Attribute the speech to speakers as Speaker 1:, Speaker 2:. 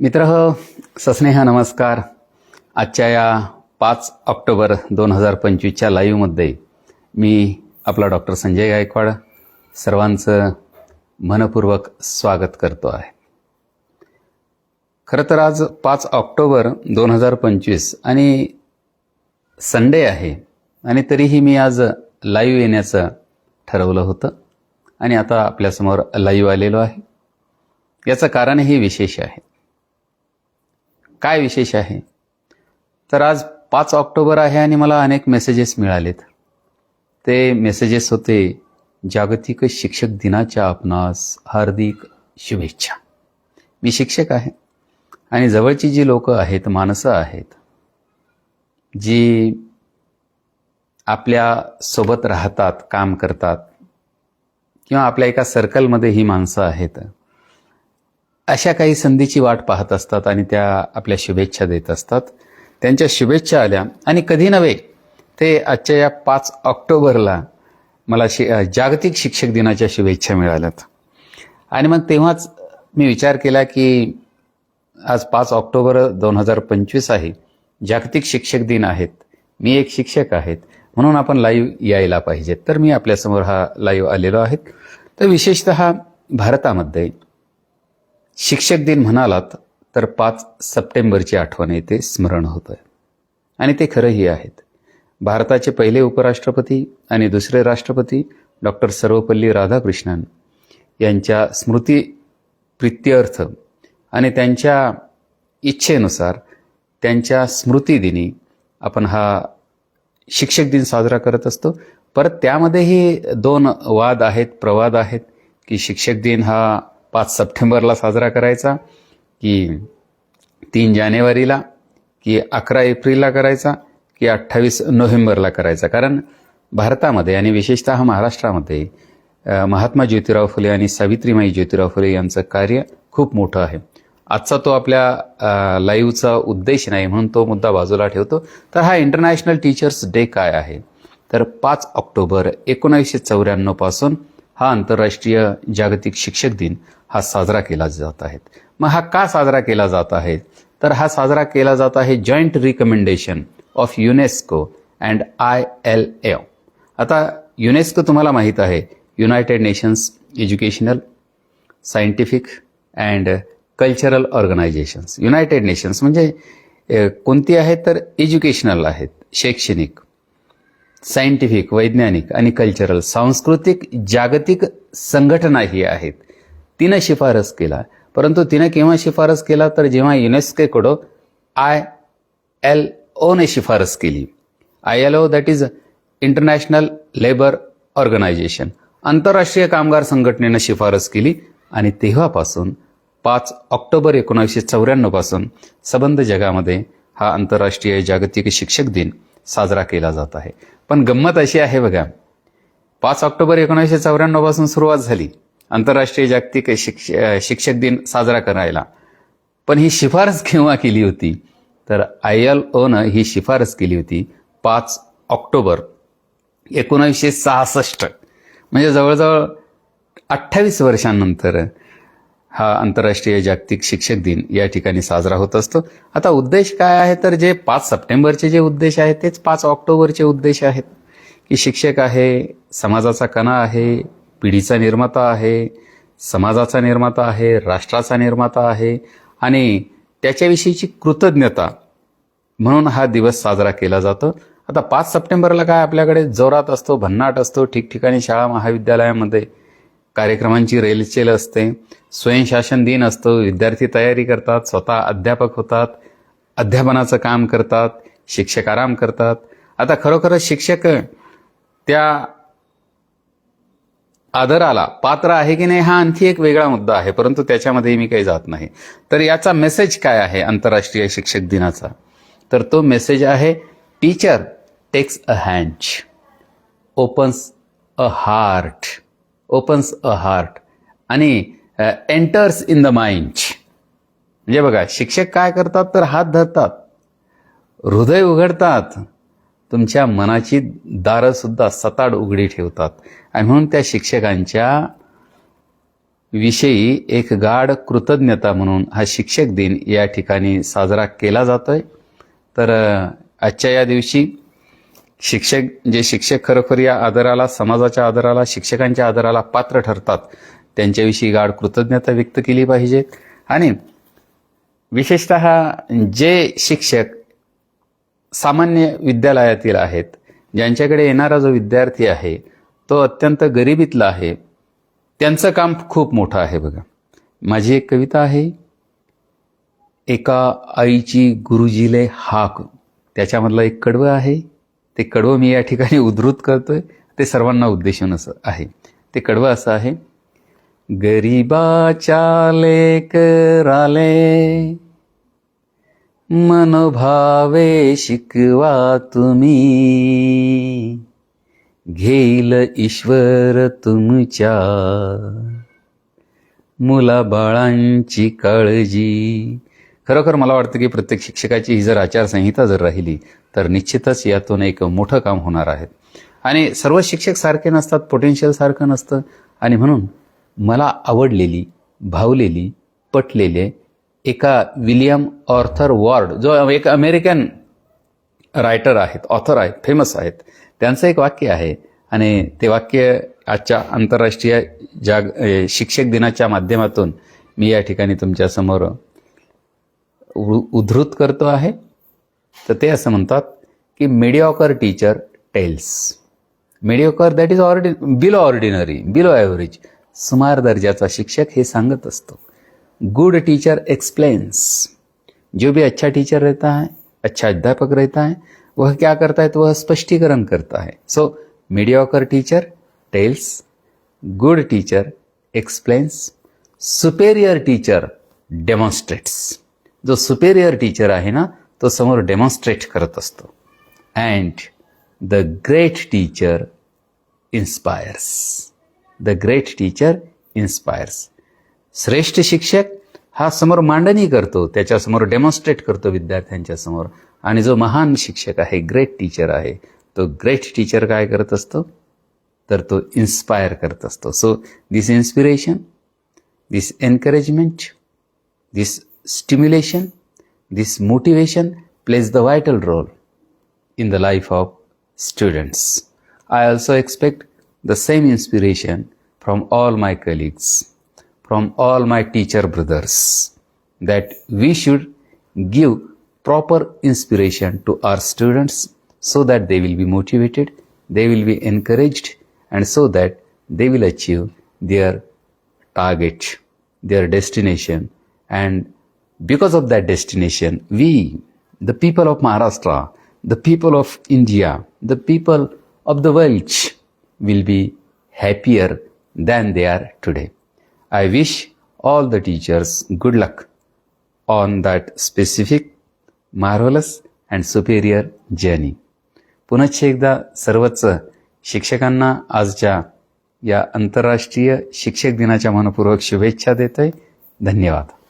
Speaker 1: मित्र सस्नेह नमस्कार. आजच्या या पाच ऑक्टोबर दोन हजार पंचवीसच्या लाईव्हमध्ये मी आपला डॉक्टर संजय गायकवाड सर्वांचं मनपूर्वक स्वागत करतो आहे. खरं तर आज पाच ऑक्टोबर दोन हजार पंचवीस आणि संडे आहे आणि तरीही मी आज लाईव्ह येण्याचं ठरवलं होतं आणि आता आपल्यासमोर लाईव्ह आलेलो आहे. याचं कारण हे विशेष आहे. काय विशेष आहे? तर आज पाच ऑक्टोबर आहे आणि मला अनेक मेसेजेस मिळालेत. ते मेसेजेस होते जागतिक शिक्षक दिनाच्या आपणास हार्दिक शुभेच्छा. मी शिक्षक आहे आणि जवळची जी लोक आहेत माणसं आहेत जी आपल्यासोबत राहतात काम करतात किंवा आपल्या एका सर्कलमध्ये ही माणसं आहेत अशा काही संधीची वाट पाहत असतात आणि त्या आपल्या शुभेच्छा देत असतात. त्यांच्या शुभेच्छा आल्या. आणि कधी नव्हे ते आजच्या या पाच ऑक्टोबरला मला शि जागतिक शिक्षक दिनाच्या शुभेच्छा मिळाल्यात. आणि मग तेव्हाच मी विचार केला की आज पाच ऑक्टोबर दोन हजार पंचवीस आहे. जागतिक शिक्षक दिन आहेत. मी एक शिक्षक आहेत. म्हणून आपण लाईव्ह यायला पाहिजेत. तर मी आपल्यासमोर हा लाईव्ह आलेलो आहे. तर विशेषत भारतामध्ये शिक्षक दिन म्हणालात तर पाच सप्टेंबरची आठवण येते स्मरण होतं आणि ते खरंही आहेत. भारताचे पहिले उपराष्ट्रपती आणि दुसरे राष्ट्रपती डॉक्टर सर्वपल्ली राधाकृष्णन यांच्या स्मृती प्रित्यर्थ आणि त्यांच्या इच्छेनुसार त्यांच्या स्मृतिदिनी आपण हा शिक्षक दिन साजरा करत असतो. परत त्यामध्येही दोन वाद आहेत प्रवाद आहेत की शिक्षक दिन हा पाच सप्टेंबरला साजरा करायचा की तीन जानेवारीला की अकरा एप्रिलला करायचा की अठ्ठावीस नोव्हेंबरला करायचा. कारण भारतामध्ये आणि विशेषतः महाराष्ट्रामध्ये महात्मा ज्योतिराव फुले आणि सावित्रीमाई ज्योतिराव फुले यांचं कार्य खूप मोठं आहे. आजचा तो आपल्या लाईव्हचा उद्देश नाही म्हणून तो मुद्दा बाजूला ठेवतो. तर हा इंटरनॅशनल टीचर्स डे काय आहे? तर पाच ऑक्टोबर एकोणावीसशे चौऱ्याण्णवपासून हा आंतरराष्ट्रीय जागतिक शिक्षक दिन हा साजरा केला जात आहे. मग हा का साजरा केला जात आहे? तर हा साजरा केला जात आहे joint recommendation of UNESCO and I L A आता युनेस्को तुम्हाला माहीत आहे United Nations Educational Scientific and Cultural Organisations United Nations म्हणजे कोणती आहेत तर एज्युकेशनल आहेत शैक्षणिक. सायंटिफिक वैज्ञानिक आणि कल्चरल सांस्कृतिक जागतिक संघटनाही आहेत. तिनं शिफारस केला. परंतु तिनं केव्हा शिफारस केला? तर जेव्हा युनेस्कोकडं आय एल ओने शिफारस केली. I L O that is International Labour Organisation आंतरराष्ट्रीय कामगार संघटनेनं शिफारस केली आणि तेव्हापासून पाच ऑक्टोबर एकोणीसशे चौऱ्याण्णवपासून सबंध जगामध्ये हा आंतरराष्ट्रीय जागतिक शिक्षक दिन साजरा केला जात आहे. पण गंमत अशी आहे बघा. पाच ऑक्टोबर एकोणीसशे चौऱ्याण्णवपासून सुरुवात झाली. आंतरराष्ट्रीय जागतिक शिक्ष शिक्षक दिन साजरा करायला. पण ही शिफारस केव्हा केली होती? तर आय एल ओनं ही शिफारस केली होती पाच ऑक्टोबर एकोणीसशे सहासष्ट. म्हणजे जवळजवळ अठ्ठावीस वर्षांनंतर हा आंतरराष्ट्रीय जागतिक शिक्षक दिन या ठिकाणी साजरा होत असतो. आता उद्देश काय आहे? तर जे पाच सप्टेंबरचे जे उद्देश आहेत तेच पाच ऑक्टोबरचे उद्देश आहेत. की शिक्षक आहे समाजाचा कणा आहे पिढीचा निर्माता आहे समाजाचा निर्माता आहे राष्ट्राचा निर्माता आहे आणि त्याच्याविषयीची कृतज्ञता म्हणून हा दिवस साजरा केला जातो. आता पाच सप्टेंबरला काय आपल्याकडे जोरात असतो भन्नाट असतो ठिकठिकाणी शाळा महाविद्यालयामध्ये कार्यक्रमांची रेलचेल असते. स्वयंशासन दिन असतो. विद्यार्थी तयारी करतात. स्वतः अध्यापक होतात. अध्यापनाचं काम करतात. शिक्षक आराम करतात. आता खरोखरच शिक्षक त्या आदराला पात्र आहे की नाही हा आणखी एक वेगळा मुद्दा आहे. परंतु त्याच्यामध्ये मी काही जात नाही. तर याचा मेसेज काय आहे आंतरराष्ट्रीय शिक्षक दिनाचा? तर तो मेसेज आहे teacher takes a hand opens a heart. Opens a heart आणि एंटर्स इन द माइंड म्हणजे बघा शिक्षक काय करतात तर हात धरतात. हृदय उघडतात. तुमच्या मनाची दारंसुद्धा सताड उघडी ठेवतात. आणि म्हणून त्या शिक्षकांच्या विषयी एक गाढ कृतज्ञता म्हणून हा शिक्षक दिन या ठिकाणी साजरा केला जातोय. तर uh, आजच्या या दिवशी शिक्षक जे शिक्षक खरोखर या आदराला समाजाच्या आदराला शिक्षकांच्या आदराला पात्र ठरतात त्यांच्याविषयी गाढ कृतज्ञता व्यक्त केली पाहिजे. आणि विशेषत जे शिक्षक सामान्य विद्यालयातील आहेत ज्यांच्याकडे येणारा जो विद्यार्थी आहे तो अत्यंत गरिबीतला आहे त्यांचं काम खूप मोठं आहे बघा. माझी एक कविता आहे एका आईची गुरुजीले हाक. त्याच्यामधलं एक कडवं आहे ते कडवं मी या ठिकाणी उद्धृत करतोय. ते सर्वांना उद्देशून असं आहे. ते कडवं असं आहे. गरीबाच्या लेकराले मनोभावे शिकवा तुम्ही. घेईल ईश्वर तुमच्या मुलाबाळांची काळजी. खरोखर मला वाटतं की प्रत्येक शिक्षकाची ही जर आचारसंहिता जर राहिली तर निश्चितच यातून एक मोठं काम होणार आहे. आणि सर्व शिक्षक सारखे नसतात पोटेन्शियल सारखं नसतं. आणि म्हणून मला आवडलेली भावलेली पटलेले एका विलियम ऑर्थर वॉर्ड जो एक अमेरिकन रायटर आहेत ऑथर आहेत फेमस आहेत त्यांचं एक वाक्य आहे. आणि ते वाक्य आजच्या आंतरराष्ट्रीय जाग शिक्षक दिनाच्या माध्यमातून मी या ठिकाणी तुमच्यासमोर उद्धृत करतो आहे. तर ते असं म्हणतात की mediocre teacher tells mediocre that is ordi below ordinary below average सुमार दर्जाचा शिक्षक हे सांगत असतो. गुड टीचर एक्सप्लेन्स जो भी अच्छा टीचर रहता है अच्छा अध्यापक रहता है वह क्या करता है? तो वह स्पष्टीकरण करता है. So mediocre teacher tells good teacher explains superior teacher demonstrates जो सुपेरियर टीचर आहे ना तो समोर डेमॉन्स्ट्रेट करत असतो. And the great teacher inspires the great teacher inspires श्रेष्ठ शिक्षक हा समोर मांडणी करतो त्याच्यासमोर डेमॉन्स्ट्रेट करतो विद्यार्थ्यांच्या समोर. आणि जो महान शिक्षक आहे ग्रेट टीचर आहे तो ग्रेट टीचर काय करत असतो? तर तो इन्स्पायर करत असतो. So this inspiration this encouragement this stimulation, this motivation plays the vital role in the life of students. I also expect the same inspiration from all my colleagues, from all my teacher brothers, that we should give proper inspiration to our students so that they will be motivated, they will be encouraged, and so that they will achieve their target, their destination, and because of that destination, we, the people of Maharashtra, the people of India, the people of the world will be happier than they are today. I wish all the teachers good luck on that specific, marvelous, and superior journey. पुनश्च एकदा सर्वच शिक्षकांना आजच्या या आंतरराष्ट्रीय शिक्षक दिनाच्या मनपूर्वक शुभेच्छा देतोय धन्यवाद